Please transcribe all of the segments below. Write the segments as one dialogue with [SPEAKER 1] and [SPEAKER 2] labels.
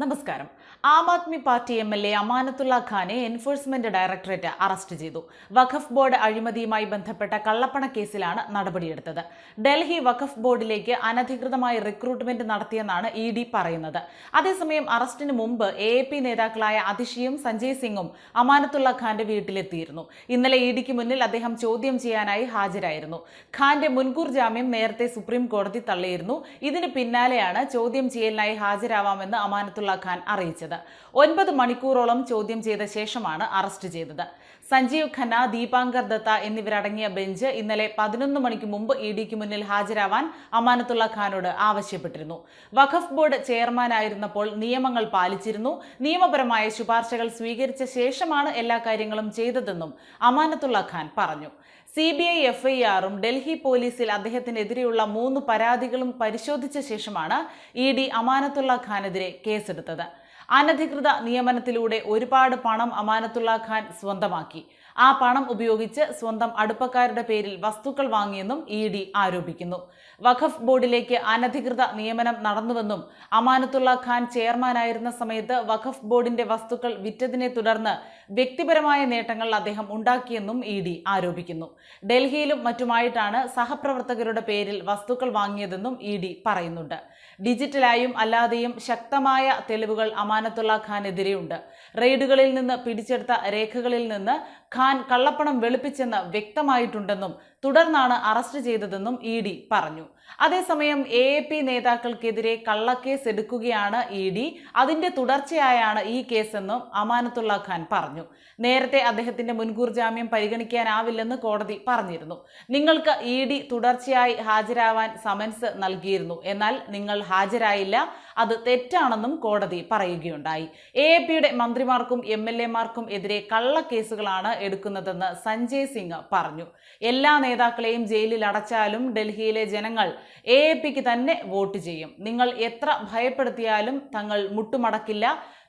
[SPEAKER 1] നമസ്കാരം. Aam Aadmi party M L A Amanatullah ഖാനെ enforcement directorate arrest ചെയ്തു. വഖഫ് board അഴിമതിയുമായി ബന്ധപ്പെട്ട കള്ളപ്പണ കേസിലാണ് നടപടിയെടുത്തത്. ഡൽഹി വഖഫ് ബോർഡിലേക്ക് അനധികൃതമായി റിക്രൂട്ട്മെന്റ് നടത്തിയെന്നാണ് ഇ ഡി പറയുന്നത്. അതേസമയം അറസ്റ്റിന് മുമ്പ് എ എ പി നേതാക്കളായ അതിഷിയും സഞ്ജയ് സിംഗും അമാനത്തുള്ള ഖാന്റെ വീട്ടിലെത്തിയിരുന്നു. ഇന്നലെ ഇ ഡിക്ക് മുന്നിൽ അദ്ദേഹം ചോദ്യം ചെയ്യാനായി ഹാജരായിരുന്നു. ഖാന്റെ മുൻകൂർ ജാമ്യം നേരത്തെ സുപ്രീം കോടതി തള്ളിയിരുന്നു. ഇതിന് പിന്നാലെയാണ് ചോദ്യം ചെയ്യലിനായി ഹാജരാവാമെന്ന് അമാനത്തുള്ള ഖാൻ അറിയിച്ചത്. ഒൻപത് മണിക്കൂറോളം ചോദ്യം ചെയ്ത ശേഷമാണ് അറസ്റ്റ് ചെയ്തത്. സഞ്ജീവ് ഖന്ന ദീപാങ്കർ ദത്ത എന്നിവരടങ്ങിയ ബെഞ്ച് ഇന്നലെ പതിനൊന്ന് മണിക്ക് മുമ്പ് ഇ ഡിക്ക് മുന്നിൽ ഹാജരാവാൻ അമാനത്തുള്ള ഖാനോട് ആവശ്യപ്പെട്ടിരുന്നു. വഖഫ് ബോർഡ് ചെയർമാനായിരുന്നപ്പോൾ നിയമങ്ങൾ പാലിച്ചിരുന്നു. നിയമപരമായ ശുപാർശകൾ സ്വീകരിച്ച ശേഷമാണ് എല്ലാ കാര്യങ്ങളും ചെയ്തതെന്നും അമാനത്തുള്ള ഖാൻ പറഞ്ഞു. C B I F I ആറും ഡൽഹി പോലീസിൽ അദ്ദേഹത്തിനെതിരെയുള്ള മൂന്ന് പരാതികളും പരിശോധിച്ച ശേഷമാണ് ഇ ഡി അമാനത്തുള്ള ഖാനെതിരെ കേസെടുത്തത്. അനധികൃത നിയമനത്തിലൂടെ ഒരുപാട് പണം അമാനത്തുള്ള ഖാൻ സ്വന്തമാക്കി. ആ പണം ഉപയോഗിച്ച് സ്വന്തം അടുപ്പക്കാരുടെ പേരിൽ വസ്തുക്കൾ വാങ്ങിയെന്നും ഇ ഡി ആരോപിക്കുന്നു. വഖഫ് ബോർഡിലേക്ക് അനധികൃത നിയമനം നടന്നുവെന്നും അമാനത്തുള്ള ഖാൻ ചെയർമാനായിരുന്ന സമയത്ത് വഖഫ് ബോർഡിന്റെ വസ്തുക്കൾ വിറ്റതിനെ തുടർന്ന് വ്യക്തിപരമായ നേട്ടങ്ങൾ അദ്ദേഹം ഉണ്ടാക്കിയെന്നും ഇ ഡി ആരോപിക്കുന്നു. ഡൽഹിയിലും മറ്റുമായിട്ടാണ് സഹപ്രവർത്തകരുടെ പേരിൽ വസ്തുക്കൾ വാങ്ങിയതെന്നും ഇ ഡി പറയുന്നുണ്ട്. ഡിജിറ്റലായും അല്ലാതെയും ശക്തമായ തെളിവുകൾ അമാനത്തുള്ള ഖാനെതിരെയുണ്ട് റെയ്ഡുകളിൽ നിന്ന് പിടിച്ചെടുത്ത രേഖകളിൽ നിന്ന് ഖാൻ കള്ളപ്പണം വെളുപ്പിച്ചെന്ന് വ്യക്തമായിട്ടുണ്ടെന്നും തുടർന്നാണ് അറസ്റ്റ് ചെയ്തതെന്നും ഇ ഡി പറഞ്ഞു. അതേസമയം എ എ പി നേതാക്കൾക്കെതിരെ കള്ളക്കേസ് എടുക്കുകയാണ് ഇ ഡി. അതിന്റെ തുടർച്ചയായാണ് ഈ കേസെന്നും അമാനത്തുള്ള ഖാൻ പറഞ്ഞു. നേരത്തെ അദ്ദേഹത്തിന്റെ മുൻകൂർ ജാമ്യം പരിഗണിക്കാനാവില്ലെന്ന് കോടതി പറഞ്ഞിരുന്നു. നിങ്ങൾക്ക് ഇ ഡി തുടർച്ചയായി ഹാജരാവാൻ സമൻസ് നൽകിയിരുന്നു. എന്നാൽ നിങ്ങൾ ഹാജരായില്ല. അത് തെറ്റാണെന്നും കോടതി പറയുകയുണ്ടായി. എ എ പിയുടെ മന്ത്രിമാർക്കും എം എൽ എമാർക്കും എതിരെ കള്ളക്കേസുകളാണ് എടുക്കുന്നതെന്ന് സഞ്ജയ് സിംഗ് പറഞ്ഞു. എല്ലാ നേതാക്കളെയും ജയിലിൽ അടച്ചാലും ഡൽഹിയിലെ ജനങ്ങൾ എ എ പിക്ക് തന്നെ വോട്ട് ചെയ്യും. നിങ്ങൾ എത്ര ഭയപ്പെടുത്തിയാലും തങ്ങൾ മുട്ടുമടക്കില്ല.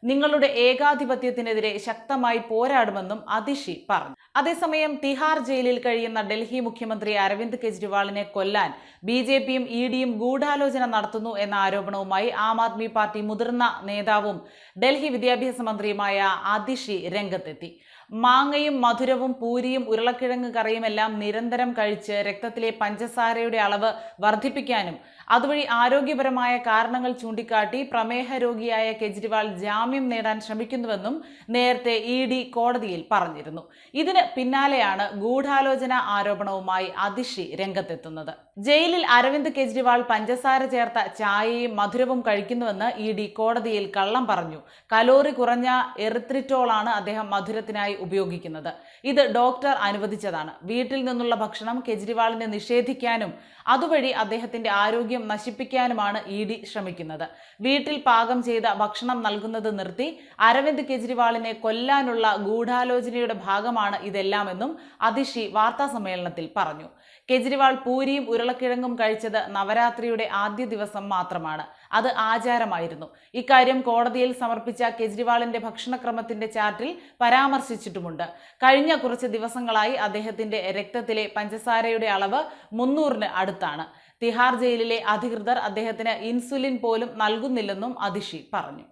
[SPEAKER 1] നിങ്ങളുടെ ഏകാധിപത്യത്തിനെതിരെ ശക്തമായി പോരാടുമെന്നും അതിഷി പറഞ്ഞു. അതേസമയം തിഹാർ ജയിലിൽ കഴിയുന്ന ഡൽഹി മുഖ്യമന്ത്രി അരവിന്ദ് കെജ്രിവാളിനെ കൊല്ലാൻ ബി ജെ പിയും ഇ ഡിയും ഗൂഢാലോചന നടത്തുന്നു എന്ന ആരോപണവുമായി ആം ആദ്മി പാർട്ടി മുതിർന്ന നേതാവും ഡൽഹി വിദ്യാഭ്യാസ മന്ത്രിയുമായ അതിഷി രംഗത്തെത്തി. മാങ്ങയും മധുരവും പൂരിയും ഉരുളക്കിഴങ്ങ് കറിയുമെല്ലാം നിരന്തരം കഴിച്ച് രക്തത്തിലെ പഞ്ചസാരയുടെ അളവ് വർദ്ധിപ്പിക്കാനും അതുവഴി ആരോഗ്യപരമായ കാരണങ്ങൾ ചൂണ്ടിക്കാട്ടി പ്രമേഹ രോഗിയായ കെജ്രിവാൾ ജാമ്യം നേടാൻ ശ്രമിക്കുന്നുവെന്നും നേരത്തെ ഇ ഡി കോടതിയിൽ പറഞ്ഞിരുന്നു. ഇതിന് പിന്നാലെയാണ് ഗൂഢാലോചന ആരോപണവുമായി അതിഷി രംഗത്തെത്തുന്നത്. ജയിലിൽ അരവിന്ദ് കെജ്രിവാൾ പഞ്ചസാര ചേർത്ത ചായയും മധുരവും കഴിക്കുന്നുവെന്ന് ഇ ഡി കോടതിയിൽ കള്ളം പറഞ്ഞു. കലോറി കുറഞ്ഞ എറിത്രിറ്റോളാണ് അദ്ദേഹം മധുരത്തിനായി ഉപയോഗിക്കുന്നത്. ഇത് ഡോക്ടർ അനുവദിച്ചതാണ്. വീട്ടിൽ നിന്നുള്ള ഭക്ഷണം കെജ്രിവാളിനെ നിഷേധിക്കാനും അതുവഴി അദ്ദേഹത്തിന്റെ ആരോഗ്യം നശിപ്പിക്കാനുമാണ് ഇ ഡി ശ്രമിക്കുന്നത്. വീട്ടിൽ പാകം ചെയ്ത ഭക്ഷണം നൽകുന്നത് നിർത്തി അരവിന്ദ് കെജ്രിവാളിനെ കൊല്ലാനുള്ള ഗൂഢാലോചനയുടെ ഭാഗമാണ് ഇതെല്ലാമെന്നും അതിഷി വാർത്താസമ്മേളനത്തിൽ പറഞ്ഞു. കെജ്രിവാൾ പൂരിയും ഉരുളക്കിഴങ്ങും കഴിച്ചത് നവരാത്രിയുടെ ആദ്യ ദിവസം മാത്രമാണ്. അത് ആചാരമായിരുന്നു. ഇക്കാര്യം കോടതിയിൽ സമർപ്പിച്ച കെജ്രിവാളിന്റെ ഭക്ഷണക്രമത്തിന്റെ ചാർട്ടിൽ പരാമർശിച്ചിട്ടുമുണ്ട് കഴിഞ്ഞ കുറച്ച് ദിവസങ്ങളായി അദ്ദേഹത്തിന്റെ രക്തത്തിലെ പഞ്ചസാരയുടെ അളവ് മുന്നൂറിന് അടുത്താണ്. തിഹാർ ജയിലിലെ അധികൃതർ അദ്ദേഹത്തിന് ഇൻസുലിൻ പോലും നൽകുന്നില്ലെന്നും അതിഷി പറഞ്ഞു.